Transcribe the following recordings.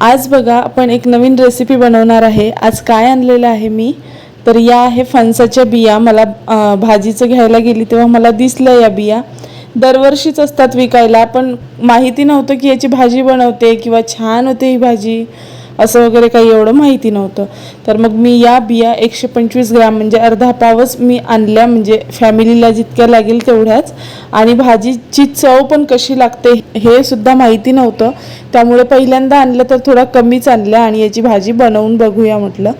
आज बघा आपण एक नवीन रेसिपी बनवणार आहे. आज काय आणलेलं आहे मी? तर या आहे फणसाच्या बिया. मला भाजीचं घ्यायला गेली तेव्हा मला दिसलं या बिया. दरवर्षीच असतात विकायला पण माहिती नव्हतं की याची भाजी बनवते किंवा छान होते ही भाजी. असं वगैरे काही एवढं माहिती नव्हतं. तर मग मी या बिया एकशे पंचवीस ग्रॅम म्हणजे अर्धा पावच मी आणल्या म्हणजे फॅमिलीला जितक्या लागेल तेवढ्याच. आणि भाजीची चव पण कशी लागते हे सुद्धा माहिती नव्हतं. त्यामुळे पहिल्यांदा आणलं तर थोडा कमीच आणल्या आणि याची भाजी बनवून बघूया म्हटलं.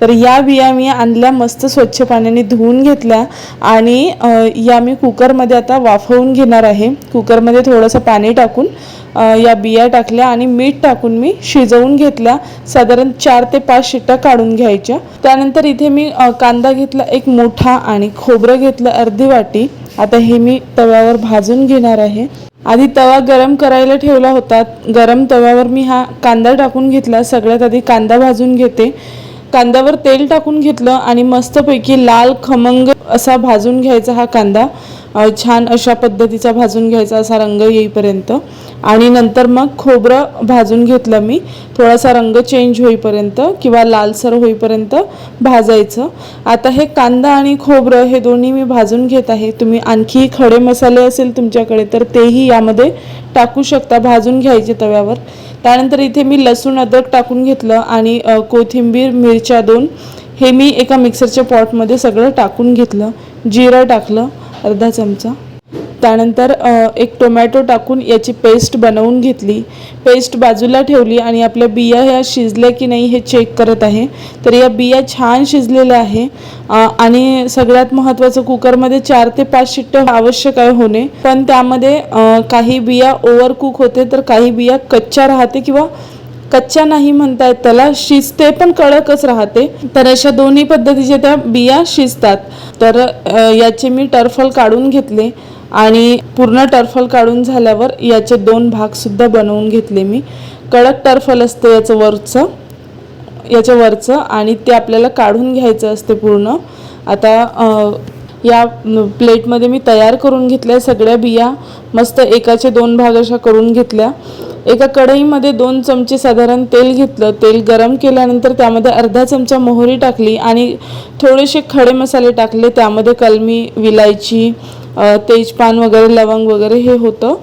तर या बिया मी आणल्या मस्त स्वच्छ पाण्याने धुवून घेतल्या आणि या मी कुकरमध्ये आता वाफवून घेणार आहे. कुकरमध्ये थोडंसं पाणी टाकून या बिया टाकल्या आणि मीठ टाकून मी शिजवून घेतल्या. साधारण चार ते पाच शिट्ट्या काढून घ्यायच्या. त्यानंतर इथे मी कांदा घेतला एक मोठा आणि खोबरं घेतलं अर्धी वाटी. आता हे मी तव्यावर भाजून घेणार आहे. आधी तवा गरम करायला ठेवला होता. गरम तव्यावर मी हा कांदा टाकून घेतला. सगळ्यात आधी कांदा भाजून घेते. कांद्यावर तेल टाकून घेतलं आणि मस्तपैकी लाल खमंग असा भाजून घ्यायचा हा कांदा. छान अशा पद्धतीचा भाजून घ्यायचा असा रंग येईपर्यंत. आणि नंतर मग खोबरं भाजून घेतलं मी. थोडासा रंग चेंज होईपर्यंत किंवा लालसर होईपर्यंत भाजायचं. आता हे कांदा आणि खोबरं हे दोन्ही मी भाजून घेत आहे. तुम्ही आणखी खडे मसाले असेल तुमच्याकडे तर तेही यामध्ये टाकू शकता. भाजून घ्यायचे तव्यावर. त्यानंतर इथे मी लसूण अद्रक टाकून घेतलं आणि कोथिंबीर मिरच्या दोन हे मी एका मिक्सरच्या पॉटमध्ये सगळं टाकून घेतलं. जिरं टाकलं. अर्धा चमचा. त्यानंतर एक टोमॅटो टाकून याची पेस्ट बनवून घेतली. पेस्ट बाजूला ठेवली आणि आपल्या बिया ह्या शिजल्या की नाही हे चेक करत आहे. तर या बिया छान शिजलेल्या आहे. आणि सगळ्यात महत्त्वाचं कुकरमध्ये चार ते पाच शिट्ट्या आवश्यक आहे होणे. पण त्यामध्ये काही बिया ओव्हर कुक होते तर काही बिया कच्च्या राहते किंवा कच्च्या नाही म्हणतायत त्याला शिजते पण कडकच राहते. तर अशा दोन्ही पद्धतीच्या त्या बिया शिजतात. तर याचे मी टर्फल काढून घेतले आणि पूर्ण टर्फल काढून झाल्यावर याचे दोन भागसुद्धा बनवून घेतले मी. कडक टर्फल असते याचं वरचं याच्या वरचं आणि ते आपल्याला काढून घ्यायचं असते पूर्ण. आता या प्लेटमध्ये मी तयार करून घेतल्या सगळ्या बिया. मस्त एकाचे दोन भाग अशा करून घेतल्या. एका कढईमध्ये दोन चमचे साधारण तेल घेतलं. तेल गरम केल्यानंतर त्यामध्ये अर्धा चमचा मोहरी टाकली आणि थोडेसे खडे मसाले टाकले. त्यामध्ये कलमी विलायची तेजपान वगैरे लवंग वगैरे हे होतं.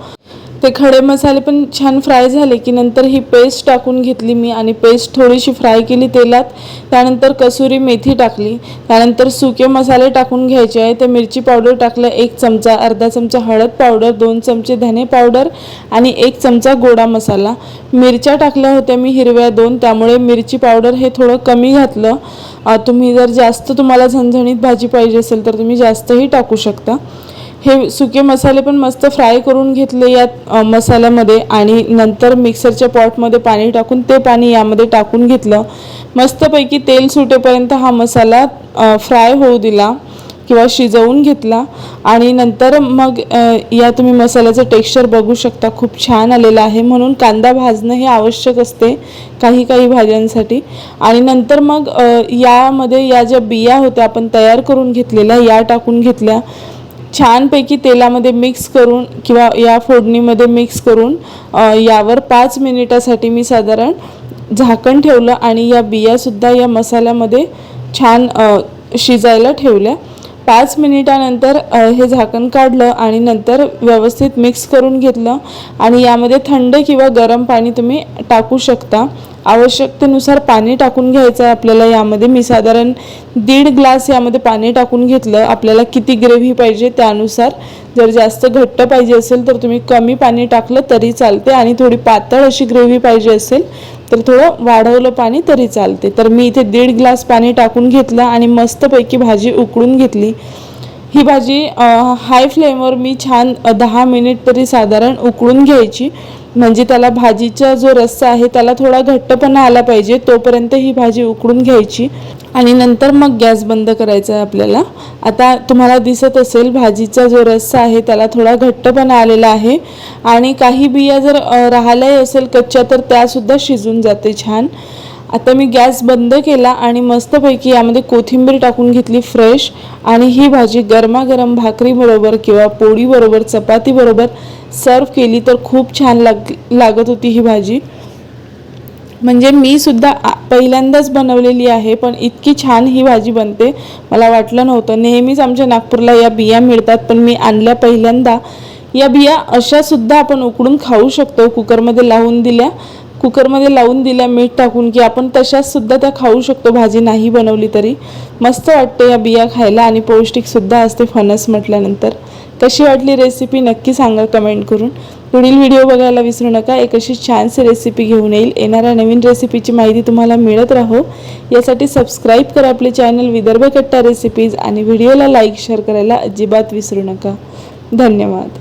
ते खडे मसाले पण छान फ्राय झाले की नंतर ही पेस्ट टाकून घेतली मी आणि पेस्ट थोडीशी फ्राय केली तेलात. त्यानंतर कसुरी मेथी टाकली. त्यानंतर सुके मसाले टाकून घ्यायचे आहे. ते मिरची पावडर टाकलं एक चमचा अर्धा चमचा हळद पावडर दोन चमचे धने पावडर आणि एक चमचा गोडा मसाला. मिरच्या टाकल्या होत्या मी हिरव्या दोन त्यामुळे मिरची पावडर हे थोडं कमी घातलं. तुम्ही जर जास्त तुम्हाला झणझणीत भाजी पाहिजे असेल तर तुम्ही जास्तही टाकू शकता. हे सुके मसाले पण मस्त फ्राय करून घेतले या मसाल्यामध्ये आणि नंतर मिक्सरच्या पॉटमध्ये पाणी टाकून ते पाणी यामध्ये टाकून घेतलं. मस्तपैकी तेल सुटेपर्यंत हा मसाला फ्राय होऊ दिला किंवा शिजवून घेतला. आणि नंतर मग या तुम्ही मसाल्याचं टेक्स्चर बघू शकता. खूप छान आलेलं आहे. म्हणून कांदा भाजणं हे आवश्यक असते काही काही भाज्यांसाठी. आणि नंतर मग यामध्ये या ज्या बिया होत्या आपण तयार करून घेतलेल्या या टाकून घेतल्या. छानपैकी तेलामध्ये मिक्स करून किंवा या फोडणीमध्ये मिक्स करून यावर पाच मिनिटासाठी मी साधारण झाकण ठेवलं आणि या बियासुद्धा या मसाल्यामध्ये छान शिजायला ठेवल्या. पाच मिनिटानंतर हे झाकण काढलं आणि नंतर व्यवस्थित मिक्स करून घेतलं. आणि यामध्ये थंड किंवा गरम पाणी तुम्ही टाकू शकता. आवश्यकतेनुसार पाणी टाकून घ्यायचं आहे आपल्याला. यामध्ये मी साधारण दीड ग्लास यामध्ये पाणी टाकून घेतलं. आपल्याला किती ग्रेव्ही पाहिजे त्यानुसार. जर जास्त घट्ट पाहिजे असेल तर तुम्ही कमी पाणी टाकलं तरी चालते आणि थोडी पातळ अशी ग्रेव्ही पाहिजे असेल तर थोडं वाढवलं पाणी तरी चालते. तर मी इथे दीड ग्लास पाणी टाकून घेतलं आणि मस्तपैकी भाजी उकळून घेतली. ही भाजी हाय फ्लेमवर मी छान दहा मिनिट तरी साधारण उकळून घ्यायची. म्हणजे त्याला भाजीचा जो रस्सा आहे त्याला थोडा घट्टपणा आला पाहिजे तोपर्यंत ही भाजी उकडून घ्यायची. आणि नंतर मग गॅस बंद करायचा आहे आपल्याला. आता तुम्हाला दिसत असेल भाजीचा जो रस्सा आहे त्याला थोडा घट्टपणा आलेला आहे. आणि काही बिया जर राहिल्याही असेल कच्च्या तर त्यासुद्धा शिजून जाते छान. आता मी गॅस बंद केला आणि मस्तपैकी यामध्ये कोथिंबीर टाकून घेतली फ्रेश आणि ही भाजी गरमागरम भाकरीबरोबर किंवा पोळीबरोबर चपातीबरोबर सर्व केली तर खूप छान लाग लागत होती ही भाजी. म्हणजे मी सुद्धा पहिल्यांदाच बनवलेली आहे पण इतकी छान ही भाजी बनते. मला वाटलं नव्हतं. नेहमीच आमच्या नागपूरला या बिया मिळतात पण मी आणल्या पहिल्यांदा. या बिया अशा सुद्धा आपण उकडून खाऊ शकतो कुकरमध्ये लावून दिल्या. कुकरमध्ये लावून दिल्या मीठ टाकून की आपण तशाच सुद्धा त्या खाऊ शकतो. भाजी नाही बनवली तरी. मस्त वाटते या बिया खायला आणि पौष्टिकसुद्धा असते फणस म्हटल्यानंतर. कशी वाटली रेसिपी नक्की सांगा कमेंट करून. पुढील व्हिडिओ बघायला विसरू नका. एक अशी छानशी रेसिपी घेऊन येईल. येणाऱ्या नवीन रेसिपीची माहिती तुम्हाला मिळत राहो. यासाठी सबस्क्राईब करा आपले चॅनल विदर्भ कट्टा रेसिपीज आणि व्हिडिओला लाईक शेअर करायला अजिबात विसरू नका. धन्यवाद.